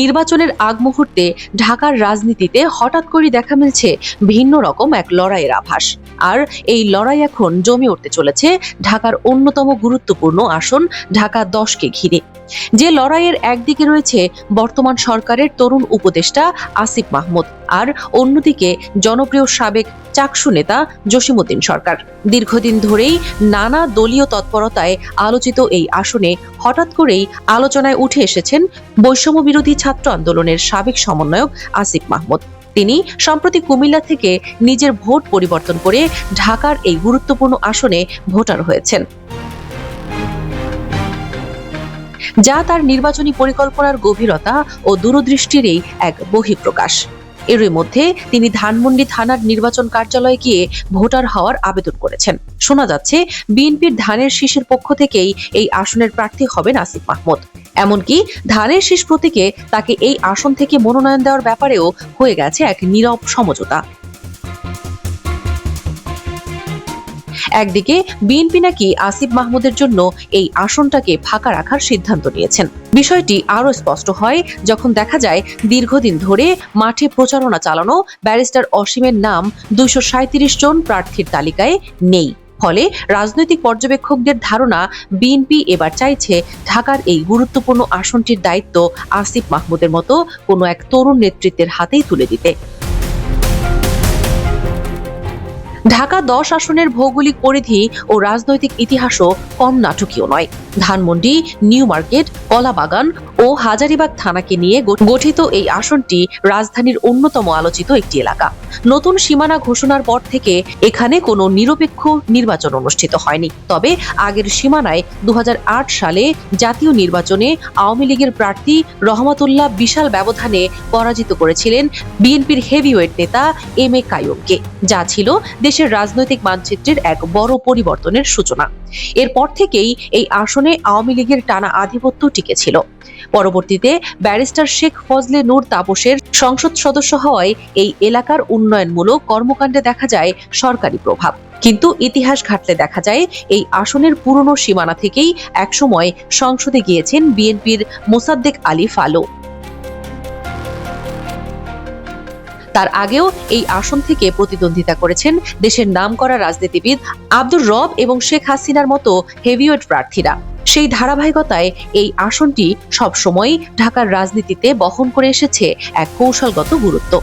নির্বাচনের আগ মুহূর্তে ঢাকার রাজনীতিতে হঠাৎ করে দেখা মিলছে ভিন্ন রকম এক লড়াইয়ের আভাস। আর এই লড়াই এখন জমে উঠতে চলেছে ঢাকার অন্যতম গুরুত্বপূর্ণ আসন ঢাকা দশকে ঘিরে। যে লড়াইয়ের একদিকে রয়েছে বর্তমান সরকারের তরুণ উপদেষ্টা আসিফ মাহমুদ আর অন্যদিকে জনপ্রিয় সাবেক চাকসু নেতা জসিমুদ্দিন সরকার। দীর্ঘদিন ধরেই নানা দলীয় তৎপরতায় আলোচিত এই আসনে হঠাৎ করেই আলোচনায় উঠে এসেছেন বৈষম্য বিরোধী ছাত্র আন্দোলনের সাবেক সমন্বয়ক আসিফ মাহমুদ। তিনি, সম্প্রতি কুমিল্লা থেকে নিজের ভোট পরিবর্তন করে ঢাকার এই গুরুত্বপূর্ণ আসনে ভোটার হয়েছেন। যা তার নির্বাচনী পরিকল্পনার গভীরতা ও দূরদৃষ্টিরই এক বহিঃপ্রকাশ। এরই মধ্যে তিনি ধানমন্ডি থানার নির্বাচন কার্যালয়ে গিয়ে ভোটার হওয়ার আবেদন করেছেন। শোনা যাচ্ছে, বিএনপির ধানের শীষের পক্ষ থেকেই এই আসনের প্রার্থী হবেন আসিফ মাহমুদ। এমনকি ধানের শীষ প্রতীকে তাকে এই আসন থেকে মনোনয়ন দেওয়ার ব্যাপারেও হয়ে গেছে এক নীরব সমঝোতা। একদিকে, বিএনপি নাকি আসিফ মাহমুদের জন্য এই আসনটাকে ফাঁকা রাখার সিদ্ধান্ত নিয়েছেন। বিষয়টি আরও স্পষ্ট হয় যখন দেখা যায়, দীর্ঘদিন ধরে মাঠে প্রচারণা চালানো ব্যারিস্টার অসীমের নাম দুইশ সাঁইত্রিশ জন প্রার্থীর তালিকায় নেই। ফলে রাজনৈতিক পর্যবেক্ষকদের ধারণা, বিএনপি এবার চাইছে ঢাকার এই গুরুত্বপূর্ণ আসনটির দায়িত্ব আসিফ মাহমুদের মতো কোনো এক তরুণ নেতৃত্বের হাতেই তুলে দিতে। ঢাকা দশ আসনের ভৌগোলিক পরিধি ও রাজনৈতিক ইতিহাসও কম নাটকীয় নয়। ধানমন্ডি, নিউ মার্কেট, কলাবাগান ও হাজারিবাগ থানাকে নিয়ে গঠ- গঠিত এই আসনটি রাজধানীর অন্যতম আলোচিত একটি এলাকা। নতুন সীমানা ঘোষণার পর থেকে এখানে কোনো নিরপেক্ষ নির্বাচন অনুষ্ঠিত হয়নি। তবে আগের সীমানায় দু হাজার আট সালে জাতীয় নির্বাচনে আওয়ামী লীগের প্রার্থী রহমতুল্লাহ বিশাল ব্যবধানে পরাজিত করেছিলেন বিএনপির হেভিওয়েট নেতা এম এ কায়ুমকে। যা ছিল দেশের রাজনৈতিক মানচিত্রের এক বড় পরিবর্তনের সূচনা। এরপর থেকেই এই আসনে আওয়ামী লীগের টানা আধিপত্য টিকেছিল। পরবর্তীতে ব্যারিস্টার শেখ ফজলে নূর তাপসের সংসদ সদস্য হওয়ায় এই এলাকার উন্নয়নমূলক কর্মকাণ্ডে দেখা যায় সরকারি প্রভাব। কিন্তু ইতিহাস ঘাটলে দেখা যায় এই আসনের পুরনো সীমানা থেকেই একসময় সংসদে গিয়েছেন বিএনপির মোসাদ্দেক আলী ফালো। তার আগেও এই আসন থেকে প্রতিদ্বন্দ্বিতা করেছেন দেশের নামকরা রাজনীতিবিদ আব্দুর রব এবং শেখ হাসিনার মতো হেভিওয়েট প্রার্থীরা। সেই ধারাবাহিকতায় এই আসনটি সবসময় ঢাকার রাজনীতিতে বহন করে এসেছে এক কৌশলগত গুরুত্ব।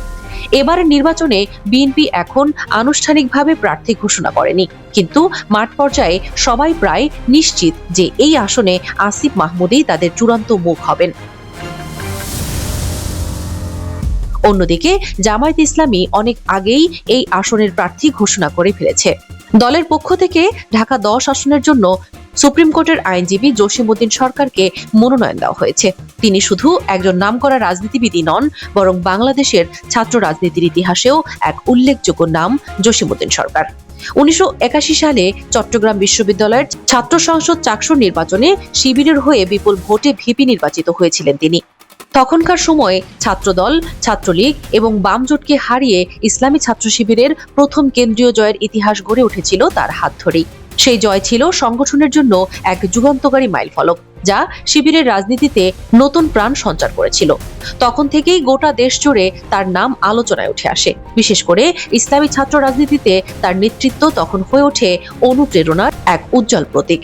এবারের নির্বাচনে বিএনপি এখন আনুষ্ঠানিকভাবে প্রার্থী ঘোষণা করেনি। কিন্তু মাঠ পর্যায়ে সবাই প্রায় নিশ্চিত যে এই আসনে আসিফ মাহমুদেই তাদের চূড়ান্ত মুখ হবেন। অন্যদিকে জামায়াত ইসলামী অনেক আগেই এই আসনের প্রার্থী ঘোষণা করে ফেলেছে। দলের পক্ষ থেকে ঢাকা দশ আসনের জন্য সুপ্রিম কোর্টের আইনজীবী জসিমউদ্দিন সরকারকে মনোনয়ন দেওয়া হয়েছে। তিনি শুধু একজন নামকরা রাজনীতিবিদই নন, বরং বাংলাদেশের ছাত্র রাজনীতির ইতিহাসেও এক উল্লেখযোগ্য নাম জসিমউদ্দিন সরকার। উনিশশো একাশি সালে চট্টগ্রাম বিশ্ববিদ্যালয়ের ছাত্র সংসদ চাকসুর নির্বাচনে শিবিরের হয়ে বিপুল ভোটে ভিপি নির্বাচিত হয়েছিলেন তিনি। তখনকার সময়ে ছাত্রদল, ছাত্রলীগ এবং বাম জোটকে হারিয়ে ইসলামী ছাত্র শিবিরের প্রথম কেন্দ্রীয় জয়ের ইতিহাস গড়ে উঠেছিল তার হাত ধরেই। সেই জয় ছিল সংগঠনের জন্য এক যুগান্তকারী মাইলফলক যা শিবিরের রাজনীতিতে নতুন প্রাণ সঞ্চার করেছিল। তখন থেকেই গোটা দেশ জুড়ে তার নাম আলোচনায় উঠে আসে। বিশেষ করে ইসলামী ছাত্র রাজনীতিতে তার নেতৃত্ব তখন হয়ে ওঠে অনুপ্রেরণার এক উজ্জ্বল প্রতীক।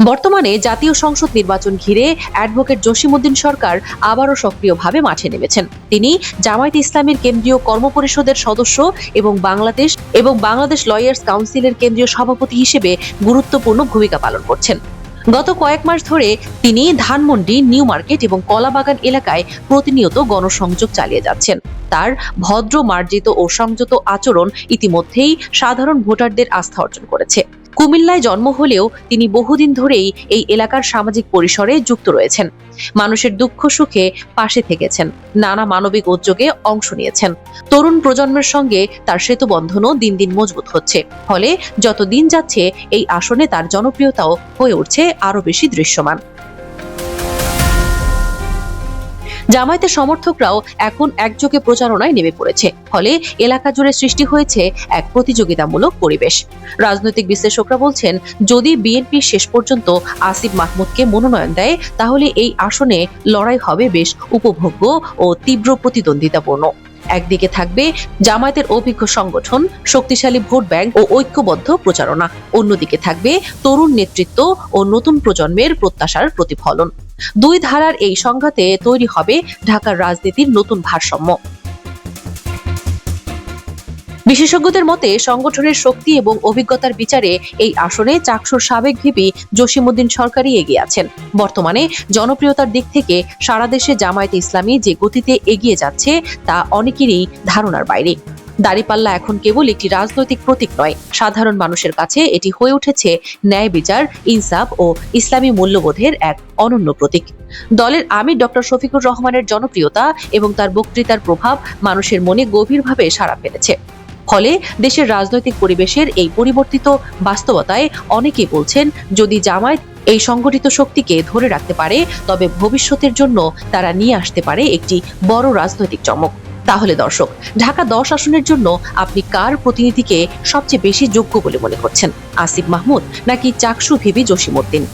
বর্তমানে জাতীয় সংসদ নির্বাচন ঘিরে অ্যাডভোকেট জসিমউদ্দিন সরকার আবারও সক্রিয়ভাবে মাঠে নেমেছেন। তিনি জামায়াত ইসলামের কেন্দ্রীয় কর্মপরিষদের সদস্য এবং বাংলাদেশ এবং বাংলাদেশ লয়ার্স কাউন্সিলের কেন্দ্রীয় সভাপতি হিসেবে গুরুত্বপূর্ণ ভূমিকা পালন করছেন। গত কয়েক মাস ধরে তিনি ধানমন্ডি, নিউ মার্কেট এবং কলাবাগান এলাকায় প্রতিনিয়ত গণসংযোগ চালিয়ে যাচ্ছেন। তার ভদ্র মার্জিত ও সংযত আচরণ ইতিমধ্যেই সাধারণ ভোটারদের আস্থা অর্জন করেছে। কুমিল্লায় জন্ম হলেও তিনি বহুদিন ধরেই এই এলাকার সামাজিক পরিসরে যুক্ত রয়েছেন। মানুষের দুঃখ সুখে পাশে থেকেছেন। নানা মানবিক উদ্যোগে অংশ নিয়েছেন। তরুণ প্রজন্মের সঙ্গে তার সেতু বন্ধনও দিন দিন মজবুত হচ্ছে। ফলে যত দিন যাচ্ছে, এই আসনে তার জনপ্রিয়তাও হয়ে উঠছে আরও বেশি দৃশ্যমান। জামায়াতের সমর্থকরাও এখন একযোগে প্রচারণায় নেমে পড়েছে। ফলে এলাকা জুড়ে সৃষ্টি হয়েছে এক প্রতিযোগিতামূলক পরিবেশ। রাজনৈতিক বিশ্লেষকরা বলছেন, যদি বিএনপি শেষ পর্যন্ত আসিফ মাহমুদকে মনোনয়ন দেয়, তাহলে এই আসনে লড়াই হবে বেশ উপভোগ্য ও তীব্র প্রতিদ্বন্দ্বিতাপূর্ণ। একদিকে থাকবে জামায়াতের অভিজ্ঞ সংগঠন, শক্তিশালী ভোট ব্যাংক ও ঐক্যবদ্ধ প্রচারণা। অন্যদিকে থাকবে তরুণ নেতৃত্ব ও নতুন প্রজন্মের প্রত্যাশার প্রতিফলন। দুই ধারার এই সংঘাতে তৈরি হবে ঢাকার রাজনীতির নতুন ভারসাম্য। বিশেষজ্ঞদের মতে, সংগঠনের শক্তি এবং অভিজ্ঞতার বিচারে এই আসনে চাকসুর সাবেক ভিপি জসিমউদ্দিন সরকারই এগিয়ে আছেন। বর্তমানে জনপ্রিয়তার দিক থেকে সারা দেশে জামায়াতে ইসলামী যে গতিতে এগিয়ে যাচ্ছে, তা অনেকেরই ধারণার বাইরে। দাড়িপাল্লা এখন কেবল একটি রাজনৈতিক প্রতীক নয়। সাধারণ মানুষের কাছে এটি হয়ে উঠেছে ন্যায় বিচার, ইনসাফ ও ইসলামী মূল্যবোধের এক অনন্য প্রতীক। দলের আমির ডক্টর শফিকুর রহমানের জনপ্রিয়তা এবং তার বক্তৃতার প্রভাব মানুষের মনে গভীরভাবে সাড়া ফেলেছে। ফলে দেশের রাজনৈতিক পরিবেশের এই পরিবর্তিত বাস্তবতায় অনেকেই বলছেন, যদি জামায়াত এই সংগঠিত শক্তিকে ধরে রাখতে পারে, তবে ভবিষ্যতের জন্য তারা নিয়ে আসতে পারে একটি বড় রাজনৈতিক চমক। তাহলে দর্শক, ঢাকা দশ আসনের জন্য আপনি কার প্রতিনিধিকে সবচেয়ে বেশি যোগ্য বলে মনে করছেন? আসিফ মাহমুদ নাকি চাকসু ভিবি জসিমউদ্দিন?